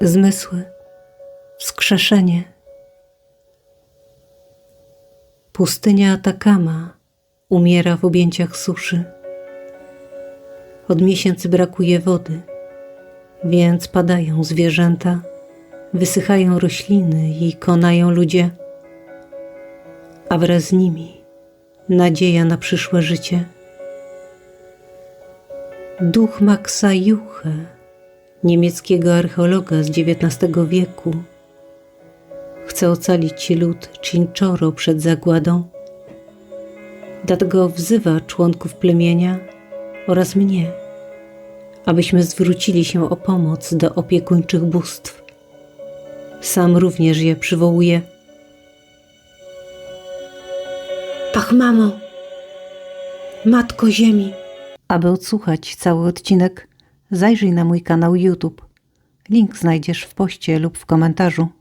zmysły, wskrzeszenie. Pustynia Atakama umiera w objęciach suszy. Od miesięcy brakuje wody, więc padają zwierzęta, wysychają rośliny i konają ludzie, a wraz z nimi nadzieja na przyszłe życie. Duch Maxa Juche, niemieckiego archeologa z XIX wieku, chce ocalić lud Cinchoro przed zagładą. Dlatego wzywa członków plemienia oraz mnie, abyśmy zwrócili się o pomoc do opiekuńczych bóstw. Sam również je przywołuje. Ach, mamo, matko ziemi. Aby odsłuchać cały odcinek, zajrzyj na mój kanał YouTube. Link znajdziesz w poście lub w komentarzu.